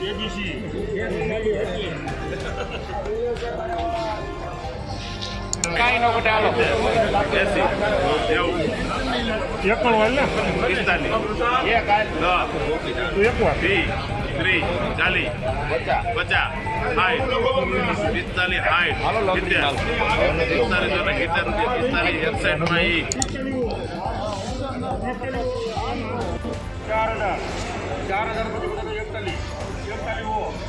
ABC કાંઈ નો ઘટે હાલો એસી નેવું એકણ હોય ને? પિસ્તાલીસ. એક એક વાર. ત્રીસ. ચાલીસ. પચાસ. પચાસ. સાઠ. પિસ્તાલીસ. સાઠ. સિત્તેર. પિસ્તાલીસ અને સિત્તેર રૂપિયા. પિસ્તાલીસ એકસઠમાં ઈ. ચાર હજાર. ચાર હજાર પછી એકતાલીસ. એકતાલીસ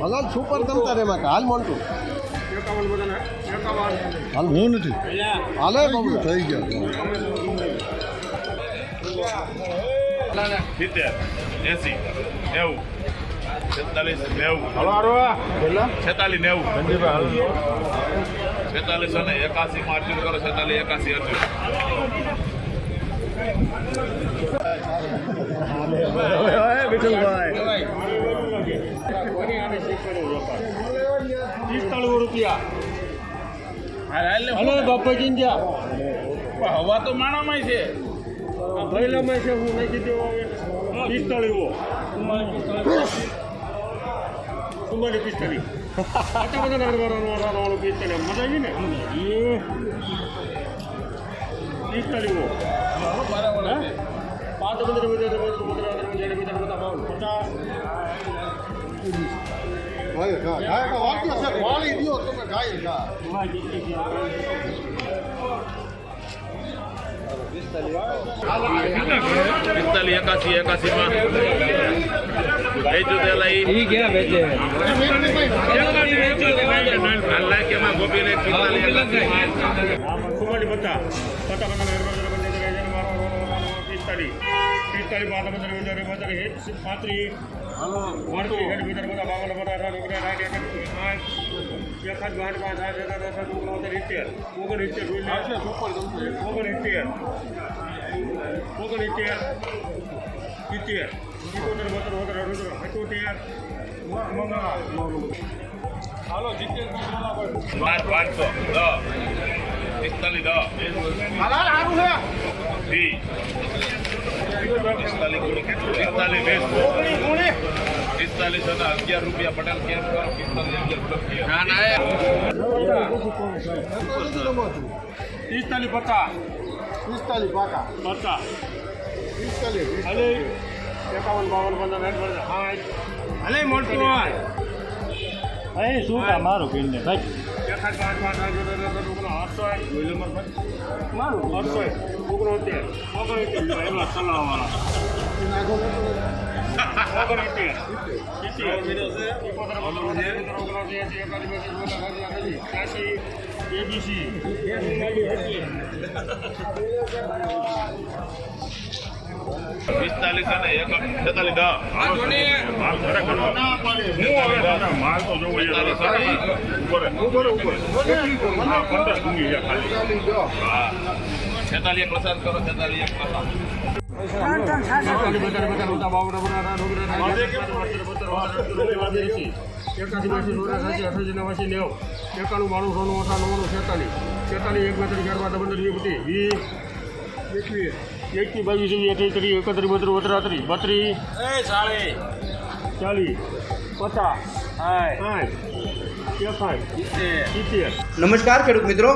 પચાસ હાલ સુપર તમતા રે માં હાલ મોન્ટુ. હાલ. હું નથી. હાલે બબલુ થઈ ગયો સિત્તેર એસી નેવું છેતાલીસ નેવું. છેતાલીસ નેવું. છેતાલીસ અને એકાસી માર્જિન કરો છેતાલીસ એકાસી અર્જુન પિસ્તાલીસ રૂપિયા હલો બાપા ગયા હવા તો માણામાં છે ભૈલામાં છે હું નાખી દેવો હવે પિસ્તાલીસ હો આટલા બધા નારવાળાનું મજા આવી ને એ ગાય ગાય તમે ગાય કા પિસ્તાલીસ એકાસી એકાસી માં વેચું તેલા ઈ લાખ એમાં ગોપી લે પિસ્તાલીસ એકાસી માં ચુમ્માલીસ પચાસ પચાસ પચાસ પિસ્તાલીસ પિસ્તાલીસ પાંચ પંદર પંદર પંદર પાંત્રીસ પાંત્રીસ હેઠ મીટર બધા બાવન પચાસ સાઠ ઓગણસાઠ સાઠ એકત્રીસ સાઠ એકાદ બાર પાંચ સાઠ એકાદ દસ ઓગણ ઇત્તેર ઓગણ ઇત્તેર ઓગણ ઇત્તેર ઓગણ ઇત્તેર સિત્તેર સિત્તોતેર બોતેર બોતેર અઠોતેર અઠોતેર હાલો સિત્તેર બાર પાંચસો દસ પિસ્તાલીસ દસ પિસ્તાલીસ પિસ્તાલીસ અગિયાર રૂપિયા પટેલ કેમ કરો? પિસ્તાલીસ અગિયાર પિસ્તાલીસ પચાસ. પિસ્તાલીસ પાકા. પચાસ. પિસ્તાલીસ એકાવન બાવન પંદર સાઠ અલે અહીં શું કામ મારું પીને ભાઈ. મારું આઠ ઓગણોતેર ઓગણોતેર અઠાસી ત્યાસી એબીસી પિસ્તાલીસ અને એક છેતાલીસ માલ ખરેખર તો જોવો પિસ્તાલીસ હા પંદર ડુંગી છે ખાલી. હા. છેતાલીસ એક પસાર કરો છેતાલીસ એક પસાર એકાણું બાણું સોનું અઠાણું છેતાલીસ. છેતાલીસ એક બેતાલીસ ચાર પાંચ પંદર વીસ એકવીસ એકવીસ બાવીસ ત્રીસ અઠ્યાવીસ ત્રીસ એકત્રીસ બત્રીસ બત્રીસ. બત્રીસ ચાલી પચાસ. નમસ્કાર ખેડૂત મિત્રો.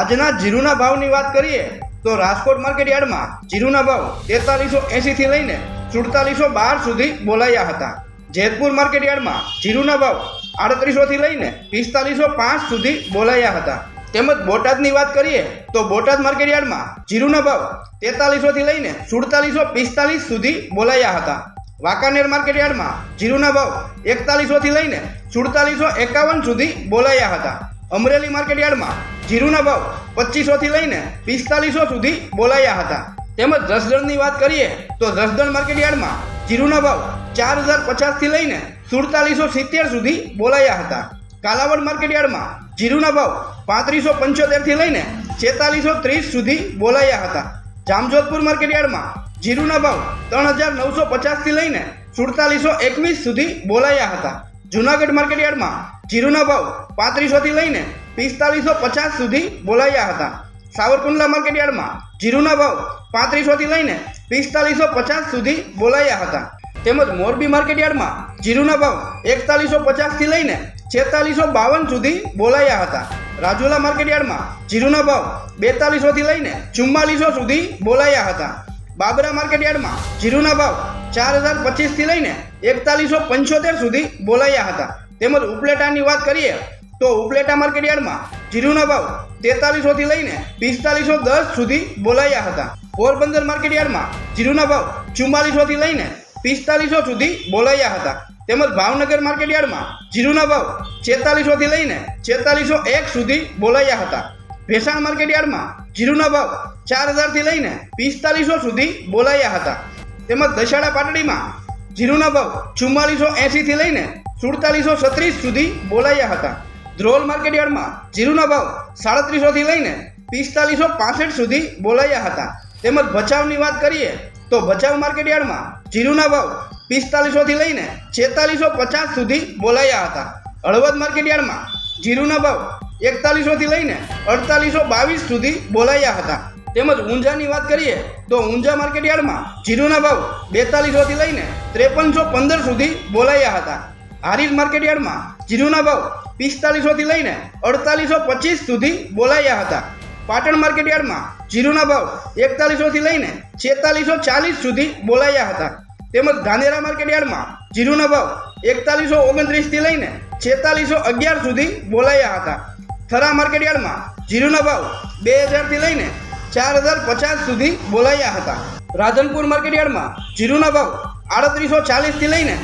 આજના જીરુના ભાવની વાત કરીએ તો રાજકોટ માર્કેટ યાર્ડમાં જીરુના ભાવ તેતાલીસો એંશીથી લઈને સુડતાલીસો બાર સુધી બોલાયા હતા. જેતપુર માર્કેટ યાર્ડમાં જીરુના ભાવ આડત્રીસોથી લઈને પિસ્તાલીસો પાંચ સુધી બોલાયા હતા. તેમજ બોટાદની વાત કરીએ, તો બોટાદ માર્કેટ યાર્ડમાં જીરુના ભાવ તેતાલીસોથી લઈને સુડતાલીસો પિસ્તાલીસ સુધી બોલાયા હતા. વાંકાનેર માર્કેટ યાર્ડમાં જીરુના ભાવ એકતાલીસોથી લઈને સુડતાલીસો એકાવન સુધી બોલાયા હતા. અમરેલી માર્કેટ યાર્ડમાં જીરુના ભાવ પચીસોથી લઈને પિસ્તાલીસો સુધી બોલાયા હતા. તેમજ જસદણની વાત કરીએ, તો જસદણ માર્કેટ યાર્ડમાં જીરુના ભાવ ચાર હજાર પચાસથી લઈને સુડતાલીસો સિત્તેર સુધી બોલાયા હતા. કાલાવડ માર્કેટ યાર્ડમાં જીરુના ભાવ પાંત્રીસો પંચોતેરથી લઈને છેતાલીસો ત્રીસ સુધી બોલાયા હતા. જામજોધપુર માર્કેટ યાર્ડમાં જીરુના ભાવ ત્રણ હજાર નવસો પચાસથી લઈને સુડતાલીસો એકવીસ સુધી બોલાયા હતા. જુનાગઢ માર્કેટ યાર્ડમાં જીરુના ભાવ પાંત્રીસોથી લઈને પિસ્તાલીસો પચાસ સુધી બોલાયા હતા. સાવરકુંડલા માર્કેટ યાર્ડમાં જીરુના ભાવ પાંત્રીસોથી લઈને પિસ્તાલીસો પચાસ સુધી બોલાયા હતા. તેમજ મોરબી માર્કેટ યાર્ડમાં જીરુના ભાવ એકતાલીસો પચાસથી લઈને છેતાલીસો બાવન સુધી બોલાયા હતા. રાજુલા માર્કેટ યાર્ડમાં જીરુના ભાવ બેતાલીસોથી લઈને ચુમ્માલીસો સુધી બોલાયા હતા. બાબરા માર્કેટ યાર્ડમાં જીરુના ભાવ ચાર હજાર પચીસથી લઈને એકતાલીસો પંચોતેર સુધી બોલાયા હતા. તેમજ ઉપલેટાની વાત કરીએ, તો ઉપલેટા માર્કેટ યાર્ડમાં જીરુના ભાવ તેતાલીસોથી લઈને પિસ્તાલીસો દસ સુધી બોલાયા હતા. પોરબંદર માર્કેટ યાર્ડમાં જીરુના ભાવ ચુમ્માલીસોથી લઈને પિસ્તાલીસો સુધી બોલાયા હતા. તેમજ ભાવનગર માર્કેટ યાર્ડમાં જીરુના ભાવ છેતાલીસોથી લઈને છેતાલીસો એક સુધી બોલાયા હતા. ભેસાણ માર્કેટ યાર્ડમાં જીરુના ભાવ ચાર હજારથી લઈને પિસ્તાલીસો સુધી બોલાયા હતા. તેમજ દશાડા પાટડીમાં જીરુના ભાવ ચુમ્માલીસો એંશીથી લઈને સુડતાલીસો છત્રીસ સુધી બોલાયા હતા. ધ્રોલ માર્કેટ યાર્ડમાં જીરુના ભાવ સાડત્રીસોથી લઈને પિસ્તાલીસો પાસઠ સુધી બોલાયા હતા. તેમજ ભચાઉની વાત કરીએ તો ભચાઉ માર્કેટ યાર્ડમાં જીરુના ભાવ પિસ્તાલીસોથી લઈને છેતાલીસો પચાસ સુધી બોલાયા હતા. હળવદ માર્કેટ યાર્ડમાં જીરુના ભાવ એકતાલીસોથી લઈને અડતાલીસો બાવીસ સુધી બોલાયા હતા. તેમજ ઊંઝાની વાત કરીએ તો ઊંઝા માર્કેટ યાર્ડમાં જીરુના ભાવ બેતાલીસોથી લઈને ત્રેપનસો પંદર સુધી બોલાયા હતા. હારીજ માર્કેટ યાર્ડમાં જીરુના ભાવ પિસ્તાલીસોથી લઈને અડતાલીસો પચીસ સુધી બોલાયા હતા. પાટણ માર્કેટ યાર્ડમાં જીરુના ભાવ એકતાલીસોથી લઈને છેતાલીસો ચાલીસ સુધી બોલાયા હતા. તેમજ ધાનેરા માર્કેટ યાર્ડમાં જીરુના ભાવ એકતાલીસો ઓગણત્રીસથી લઈને છેતાલીસો અગિયાર સુધી બોલાયા હતા. થરા માર્કેટ યાર્ડમાં જીરુના ભાવ બે હજારથી લઈને ચાર હજાર પચાસ સુધી બોલાયા હતા. રાધનપુર માર્કેટ યાર્ડમાં જીરુના ભાવ આડત્રીસો ચાલીસથી લઈને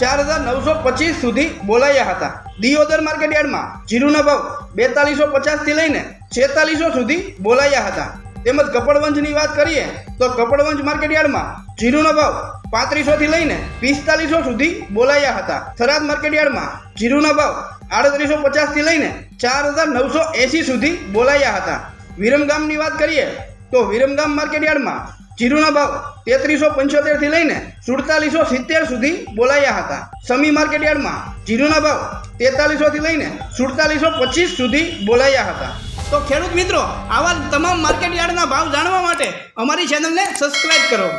ચાર હજાર નવસો પચીસ સુધી બોલાયા હતા. દિયોદર માર્કેટ યાર્ડમાં જીરુના ભાવ બેતાલીસો પચાસથી લઈને છેતાલીસો સુધી બોલાયા હતા. તેમજ કપડવંજની વાત કરીએ તો કપડવંજ માર્કેટ યાર્ડમાં જીરુનો ભાવ પાંત્રીસોથી લઈને પિસ્તાલીસો સુધી બોલાયા હતા. થરાદ માર્કેટયાર્ડમાં જીરુના ભાવ આડત્રીસો પચાસથી લઈને ચાર હજાર નવસો એંસી સુધી બોલાયા હતા. વિરમગામની વાત કરીએ તો વિરમગામ માર્કેટયાર્ડમાં જીરુના ભાવ તેત્રીસો પંચોતેરથી લઈને સુડતાલીસો સિત્તેર સુધી બોલાયા હતા. સમી માર્કેટયાર્ડમાં જીરુના ભાવ તેતાલીસોથી લઈને સુડતાલીસો પચીસ સુધી બોલાયા હતા. તો ખેડૂત મિત્રો, આવા તમામ માર્કેટયાર્ડના ભાવ જાણવા માટે અમારી ચેનલને સબસ્ક્રાઈબ કરો.